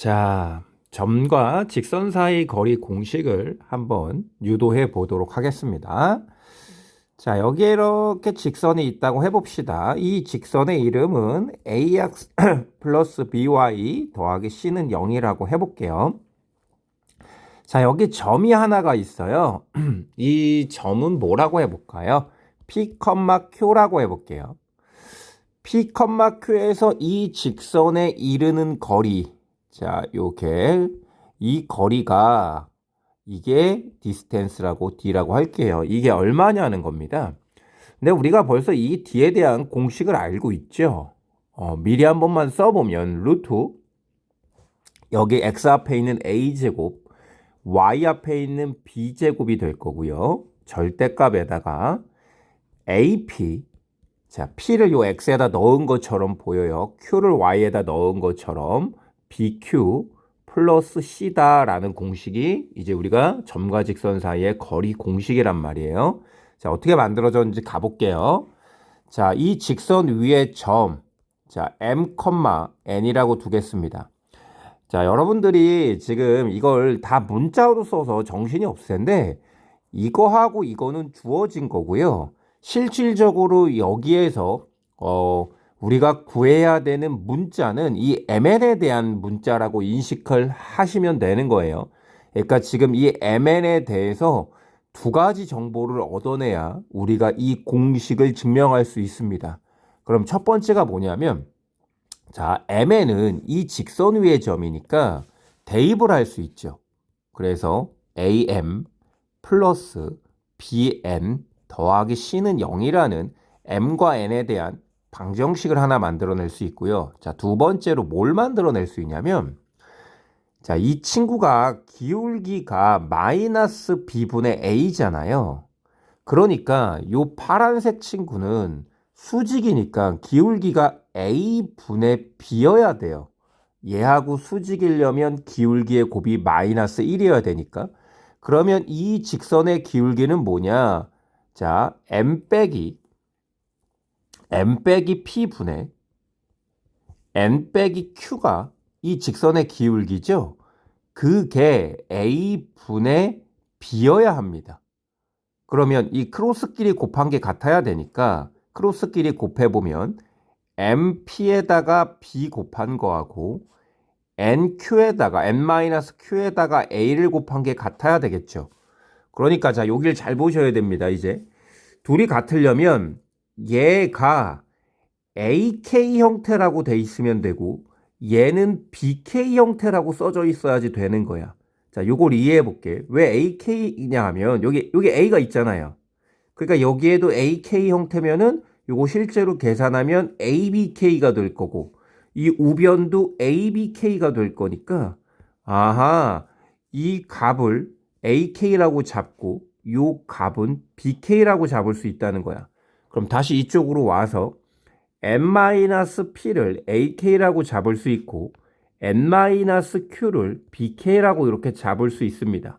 자, 점과 직선 사이 거리 공식을 한번 유도해 보도록 하겠습니다. 자, 여기에 이렇게 직선이 있다고 해봅시다. 이 직선의 이름은 ax 플러스 by 더하기 c는 0이라고 해볼게요. 자, 여기 점이 하나가 있어요. 이 점은 뭐라고 해볼까요? p, q라고 해볼게요. p, q에서 이 직선에 이르는 거리. 자, 요게 이 거리가 이게 디스텐스라고 d라고 할게요. 이게 얼마냐는 겁니다. 근데 우리가 벌써 이 d에 대한 공식을 알고 있죠. 어, 미리 한 번만 써보면 루트 여기 x 앞에 있는 a제곱 y 앞에 있는 b제곱이 될 거고요. 절대값에다가 ap 자 p를 요 x에다 넣은 것처럼 보여요. q를 y에다 넣은 것처럼 bq 플러스 c다라는 공식이 이제 우리가 점과 직선 사이의 거리 공식이란 말이에요. 자, 어떻게 만들어졌는지 가볼게요. 자, 이 직선 위에 점, 자, m, n이라고 두겠습니다. 자, 여러분들이 지금 이걸 다 문자로 써서 정신이 없을 텐데, 이거하고 이거는 주어진 거고요. 실질적으로 여기에서, 어, 우리가 구해야 되는 문자는 이 mn에 대한 문자라고 인식을 하시면 되는 거예요. 그러니까 지금 이 mn에 대해서 두 가지 정보를 얻어내야 우리가 이 공식을 증명할 수 있습니다. 그럼 첫 번째가 뭐냐면 자, mn은 이 직선 위의 점이니까 대입을 할 수 있죠. 그래서 am 플러스 bn 더하기 c는 0이라는 m과 n에 대한 방정식을 하나 만들어낼 수 있고요. 자, 두 번째로 뭘 만들어낼 수 있냐면, 자, 이 친구가 기울기가 마이너스 b분의 a잖아요. 그러니까 요 파란색 친구는 수직이니까 기울기가 a분의 b여야 돼요. 얘하고 수직이려면 기울기의 곱이 마이너스 1이어야 되니까. 그러면 이 직선의 기울기는 뭐냐? 자, m 빼기 m 빼기 p 분의 n 빼기 q가 이 직선의 기울기죠. 그게 a 분의 b여야 합니다. 그러면 이 크로스끼리 곱한 게 같아야 되니까 크로스끼리 곱해보면 mp에다가 b 곱한 거하고 nq에다가 n-q에다가 a를 곱한 게 같아야 되겠죠. 그러니까 자 여기를 잘 보셔야 됩니다. 이제 둘이 같으려면 얘가 AK 형태라고 돼 있으면 되고 얘는 BK 형태라고 써져 있어야지 되는 거야. 자, 요걸 이해해 볼게. 왜 AK이냐 하면 여기 여기 A가 있잖아요. 그러니까 여기에도 AK 형태면은 요거 실제로 계산하면 ABK가 될 거고 이 우변도 ABK가 될 거니까 아하 이 값을 AK라고 잡고 요 값은 BK라고 잡을 수 있다는 거야. 그럼 다시 이쪽으로 와서 n-p를 ak라고 잡을 수 있고 n-q를 bk라고 이렇게 잡을 수 있습니다.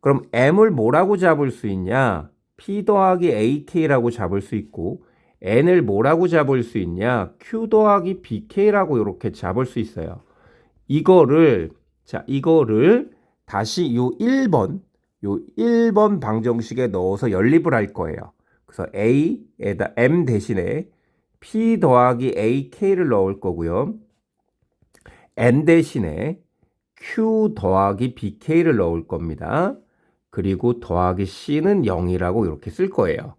그럼 m을 뭐라고 잡을 수 있냐? p 더하기 ak라고 잡을 수 있고 n을 뭐라고 잡을 수 있냐? q 더하기 bk라고 이렇게 잡을 수 있어요. 이거를 자, 이거를 다시 요 1번 요 1번 방정식에 넣어서 연립을 할 거예요. 그래서 A에다 M 대신에 P 더하기 AK를 넣을 거고요. N 대신에 Q 더하기 BK를 넣을 겁니다. 그리고 더하기 C는 0이라고 이렇게 쓸 거예요.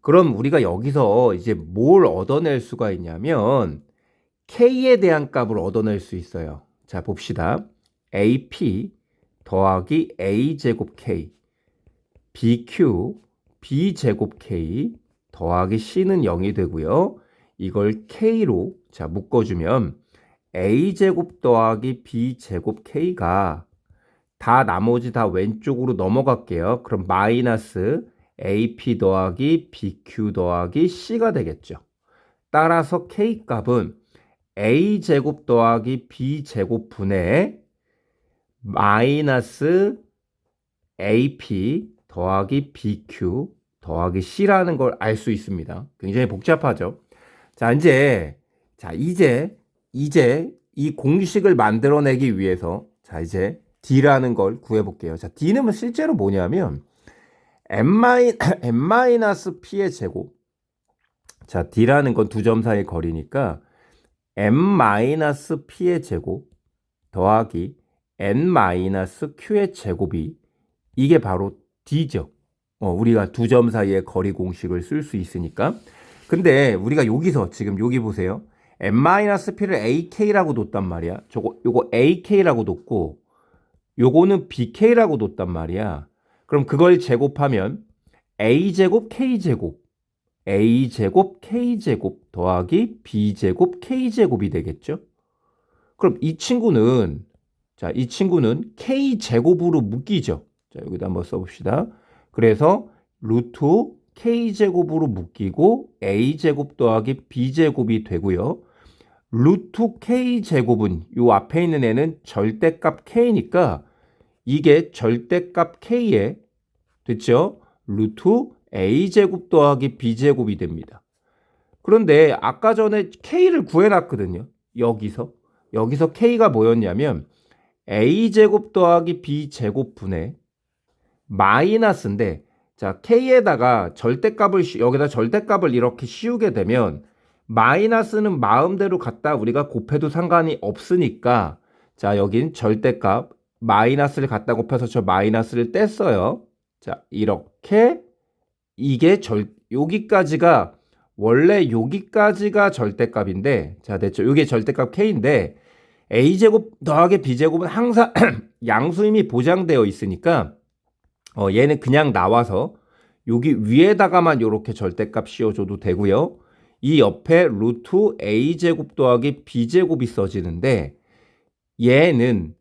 그럼 우리가 여기서 이제 뭘 얻어낼 수가 있냐면 K에 대한 값을 얻어낼 수 있어요. 자, 봅시다. AP 더하기 A제곱 K BQ b제곱 k 더하기 c는 0이 되고요. 이걸 k로 자 묶어주면 a제곱 더하기 b제곱 k가 다 나머지 다 왼쪽으로 넘어갈게요. 그럼 마이너스 ap 더하기 bq 더하기 c가 되겠죠. 따라서 k 값은 a제곱 더하기 b제곱 분의 마이너스 ap 더하기 BQ 더하기 C라는 걸 알 수 있습니다. 굉장히 복잡하죠. 자, 이제, 자, 이제, 이제 이 공식을 만들어내기 위해서 자 이제 d라는 걸 구해볼게요. 자 d는 실제로 뭐냐면 m m p의 제곱. 자 d라는 건 두 점 사이 거리니까 m p의 제곱 더하기 n q의 제곱이 이게 바로 d죠. 어, 우리가 두 점 사이의 거리 공식을 쓸 수 있으니까. 근데 우리가 여기서 지금 여기 보세요. n-p를 ak라고 뒀단 말이야. 저거 요거 ak라고 뒀고 요거는 bk라고 뒀단 말이야. 그럼 그걸 제곱하면 a제곱 k제곱 a제곱 k제곱 더하기 b제곱 k제곱이 되겠죠? 그럼 이 친구는 자, 이 친구는 k제곱으로 묶이죠. 자, 여기다 한번 써 봅시다. 그래서 루트 k제곱으로 묶이고 a제곱 더하기 b제곱이 되고요. 루트 k제곱은 요 앞에 있는 애는 절대값 k니까 이게 절대값 k에 됐죠? 루트 a제곱 더하기 b제곱이 됩니다. 그런데 아까 전에 k를 구해놨거든요. 여기서. 여기서 k가 뭐였냐면 a제곱 더하기 b제곱분의 마이너스인데 자 k에다가 절대값을 씌- 여기다 절대값을 이렇게 씌우게 되면 마이너스는 마음대로 갖다 우리가 곱해도 상관이 없으니까 자 여긴 절대값 마이너스를 갖다 곱해서 저 마이너스를 뗐어요. 자 이렇게 이게 절 여기까지가 원래 여기까지가 절대값인데 자 됐죠. 이게 절대값 k인데 a제곱 더하기 b제곱은 항상 양수임이 보장되어 있으니까 어, 얘는 그냥 나와서 여기 위에다가만 이렇게 절대값 씌워줘도 되고요. 이 옆에 루트 a제곱 더하기 b제곱이 써지는데 얘는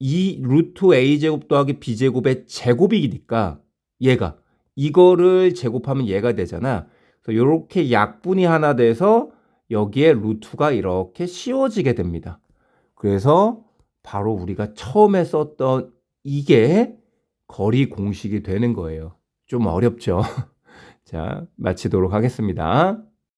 이 루트 a제곱 더하기 b제곱의 제곱이니까 얘가 이거를 제곱하면 얘가 되잖아. 그래서 이렇게 약분이 하나 돼서 여기에 루트가 이렇게 씌워지게 됩니다. 그래서 바로 우리가 처음에 썼던 이게 거리 공식이 되는 거예요. 좀 어렵죠? 자, 마치도록 하겠습니다.